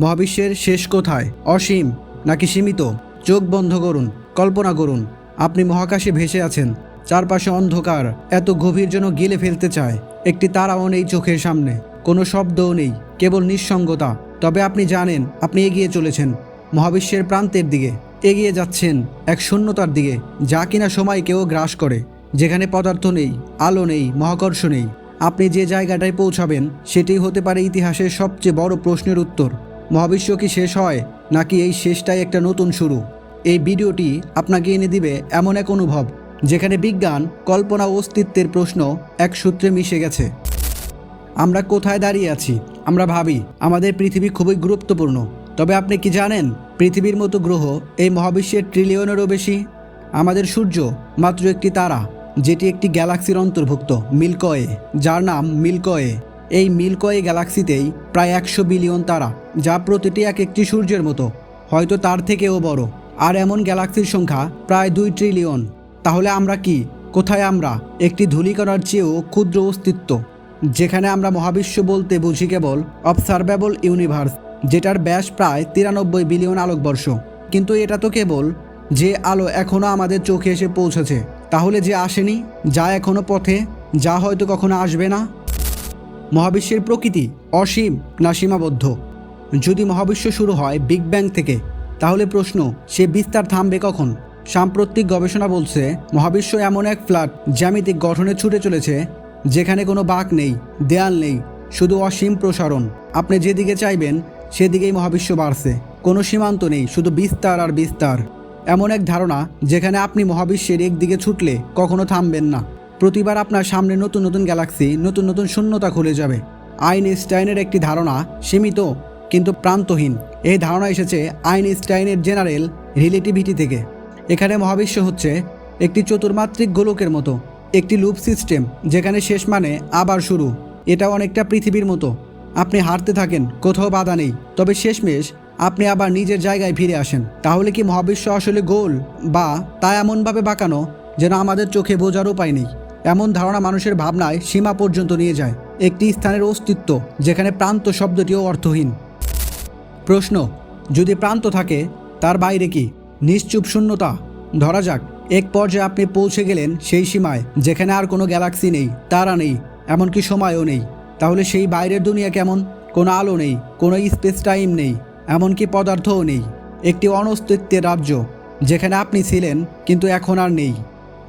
মহাবিশ্বের শেষ কোথায়? অসীম নাকি সীমিত? চোখ বন্ধ করুন, কল্পনা করুন। আপনি মহাকাশে ভেসে আছেন। চারপাশে অন্ধকার এত গভীর যেন গিলে ফেলতে চায়। একটি তারাও নেই চোখের সামনে। কোনো শব্দও নেই, কেবল নিঃসঙ্গতা। তবে আপনি জানেন, আপনি এগিয়ে চলেছেন মহাবিশ্বের প্রান্তের দিকে। এগিয়ে যাচ্ছেন এক শূন্যতার দিকে, যা কিনা সময়কেও গ্রাস করে। যেখানে পদার্থ নেই, আলো নেই, মহাকর্ষ নেই। আপনি যে জায়গাটায় পৌঁছাবেন সেটি হতে পারে ইতিহাসের সবচেয়ে বড় প্রশ্নের উত্তর। মহাবিশ্ব কি শেষ হয়, নাকি এই শেষটাই একটা নতুন শুরু? এই ভিডিওটি আপনাকে এনে দিবে এমন এক অনুভব, যেখানে বিজ্ঞান, কল্পনা অস্তিত্বের প্রশ্ন এক সূত্রে মিশে গেছে। আমরা কোথায় দাঁড়িয়ে আছি? আমরা ভাবি, আমাদের পৃথিবী খুবই গুরুত্বপূর্ণ। তবে আপনি কি জানেন, পৃথিবীর মতো গ্রহ এই মহাবিশ্বের ট্রিলিয়নেরও বেশি? আমাদের সূর্য মাত্র একটি তারা, যেটি একটি গ্যালাক্সির অন্তর্ভুক্ত, মিল্কয়ে, যার নাম মিল্কয়ে। এই মিল্কয়ে গ্যালাক্সিতেই প্রায় একশো বিলিয়ন তারা। যা প্রতিটি এক একটি সূর্যের মতো, হয়তো তার থেকেও বড়। আর এমন গ্যালাক্সির সংখ্যা প্রায় দুই ট্রিলিয়ন। তাহলে আমরা কি? কোথায় আমরা? একটি ধূলিকণার চেয়েও ক্ষুদ্র অস্তিত্ব। যেখানে আমরা মহাবিশ্ব বলতে বুঝি কেবল অবসার্ভেবল ইউনিভার্স যেটার ব্যাস প্রায় তিরানব্বই বিলিয়ন আলোকবর্ষ। কিন্তু এটা তো কেবল যে আলো এখনও আমাদের চোখে এসে পৌঁছেছে। তাহলে যে আসেনি, যা এখনও পথে, যা হয়তো কখনো আসবে না? মহাবিশ্বের প্রকৃতি অসীম না সীমাবদ্ধ। যদি মহাবিশ্ব শুরু হয় বিগ ব্যাং থেকে, তাহলে প্রশ্ন, সে বিস্তার থামবে কখন? সাম্প্রতিক গবেষণা বলছে, মহাবিশ্ব এমন এক ফ্ল্যাট জ্যামিতিক গঠনে ছুটে চলেছে, যেখানে কোনো বাঁক নেই, দেয়াল নেই, শুধু অসীম প্রসারণ। আপনি যেদিকে চাইবেন, সেদিকেই মহাবিশ্ব বাড়ছে। কোনো সীমান্ত নেই, শুধু বিস্তার আর বিস্তার। এমন এক ধারণা, যেখানে আপনি মহাবিশ্বের একদিকে ছুটলে কখনো থামবেন না। প্রতিবার আপনার সামনে নতুন নতুন গ্যালাক্সি, নতুন নতুন শূন্যতা খুলে যাবে। আইনস্টাইনের একটি ধারণা, সীমিত কিন্তু প্রান্তহীন। এই ধারণা এসেছে আইনস্টাইনের জেনারেল রিলেটিভিটি থেকে। এখানে মহাবিশ্ব হচ্ছে একটি চতুর্মাত্রিক গোলকের মতো, একটি লুপ সিস্টেম, যেখানে শেষ মানে আবার শুরু। এটা অনেকটা পৃথিবীর মতো। আপনি হারতে থাকেন, কোথাও বাধা নেই। তবে শেষমেশ আপনি আবার নিজের জায়গায় ফিরে আসেন। তাহলে কি মহাবিশ্ব আসলে গোল, বা তা এমনভাবে বাঁকানো যেন আমাদের চোখে বোঝার উপায় নেই? এমন ধারণা মানুষের ভাবনায় সীমা পর্যন্ত নিয়ে যায়। একটি স্থানের অস্তিত্ব, যেখানে প্রান্ত শব্দটিও অর্থহীন। প্রশ্ন, যদি প্রান্ত থাকে, তার বাইরে কি? নিশ্চুপ শূন্যতা। ধরা যাক, এক পর্যায়ে আপনি পৌঁছে গেলেন সেই সীমায়, যেখানে আর কোনো গ্যালাক্সি নেই, তারা নেই, এমনকি সময়ও নেই। তাহলে সেই বাইরের দুনিয়া কেমন? কোনো আলো নেই, কোনো স্পেস টাইম নেই, এমনকি পদার্থও নেই। একটি অনস্তিত্বের রাজ্য, যেখানে আপনি ছিলেন, কিন্তু এখন আর নেই।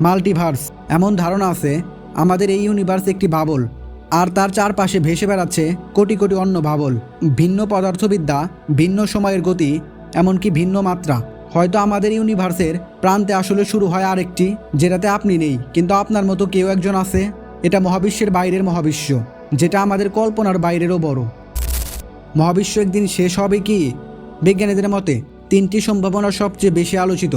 মাল্টিভার্স, এমন ধারণা আছে, আমাদের এই ইউনিভার্স একটি বাবল। আর তার চারপাশে ভেসে বেড়াচ্ছে কোটি কোটি অন্য ভাবল ভিন্ন পদার্থবিদ্যা, ভিন্ন সময়ের গতি, এমনকি ভিন্ন মাত্রা। হয়তো আমাদের ইউনিভার্সের প্রান্তে আসলে শুরু হয় আরেকটি, যেটাতে আপনি নেই, কিন্তু আপনার মতো কেউ একজন আছে। এটা মহাবিশ্বের বাইরের মহাবিশ্ব, যেটা আমাদের কল্পনার বাইরেরও বড়। মহাবিশ্ব একদিন শেষ হবে কি? বিজ্ঞানীদের মতে, তিনটি সম্ভাবনা সবচেয়ে বেশি আলোচিত।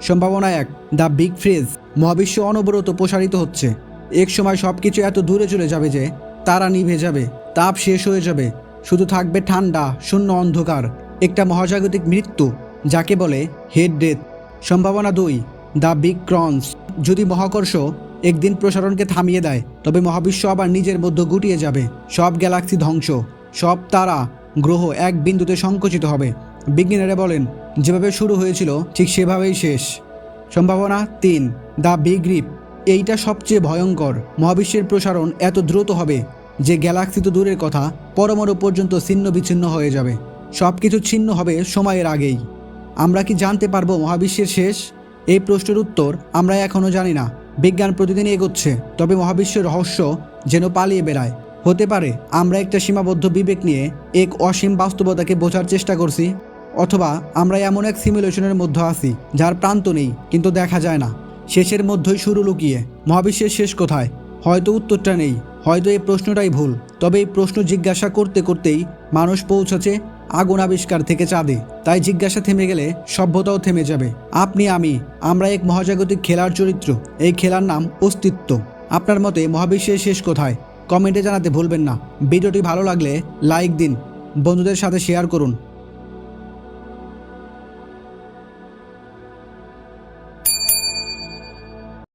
সম্ভাবনা এক, দ্য বিগ ফ্রেজ। মহাবিশ্ব অনবরত প্রসারিত হচ্ছে। এক সময় সব কিছু এত দূরে চলে যাবে যে তারা নিভে যাবে, তাপ শেষ হয়ে যাবে। শুধু থাকবে ঠান্ডা, শূন্য অন্ধকার, একটা মহাজাগতিক মৃত্যু, যাকে বলে হেড ডেথ সম্ভাবনা দুই দ্য বিগ ক্রন্স যদি মহাকর্ষ একদিন প্রসারণকে থামিয়ে দেয়, তবে মহাবিশ্ব আবার নিজের মধ্যে গুটিয়ে যাবে। সব গ্যালাক্সি ধ্বংস, সব তারা গ্রহ এক বিন্দুতে সংকুচিত হবে। বিজ্ঞানীরা বলেন, যেভাবে শুরু হয়েছিল, ঠিক সেভাবেই শেষ। সম্ভাবনা তিন দ্য বিগ রিপ এইটা সবচেয়ে ভয়ঙ্কর। মহাবিশ্বের প্রসারণ এত দ্রুত হবে যে গ্যালাক্সি তো দূরের কথা, পরমাণু পর্যন্ত ছিন্ন বিচ্ছিন্ন হয়ে যাবে। সব কিছু ছিন্ন হবে সময়ের আগেই। আমরা কি জানতে পারব মহাবিশ্বের শেষ? এই প্রশ্নের উত্তর আমরা এখনও জানি না। বিজ্ঞান প্রতিদিন এগোচ্ছে, তবে মহাবিশ্বের রহস্য যেন পালিয়ে বেড়ায়। হতে পারে আমরা একটা সীমাবদ্ধ বিবেক নিয়ে এক অসীম বাস্তবতাকে বোঝার চেষ্টা করছি, অথবা আমরা এমন এক সিমুলেশনের মধ্যে আছি যার প্রান্ত নেই, কিন্তু দেখা যায় না। শেষের মধ্যেই শুরু লুকিয়ে। মহাবিশ্বের শেষ কোথায়? হয়তো উত্তরটা নেই, হয়তো এই প্রশ্নটাই ভুল। তবে এই প্রশ্ন জিজ্ঞাসা করতে করতেই মানুষ পৌঁছেছে আগুন আবিষ্কার থেকে চাঁদে। তাই জিজ্ঞাসা থেমে গেলে সভ্যতাও থেমে যাবে। আপনি, আমি, আমরা এক মহাজাগতিক খেলার চরিত্র। এই খেলার নাম অস্তিত্ব। আপনার মতে মহাবিশ্বের শেষ কোথায়? কমেন্টে জানাতে ভুলবেন না। ভিডিওটি ভালো লাগলে লাইক দিন। বন্ধুদের সাথে শেয়ার করুন।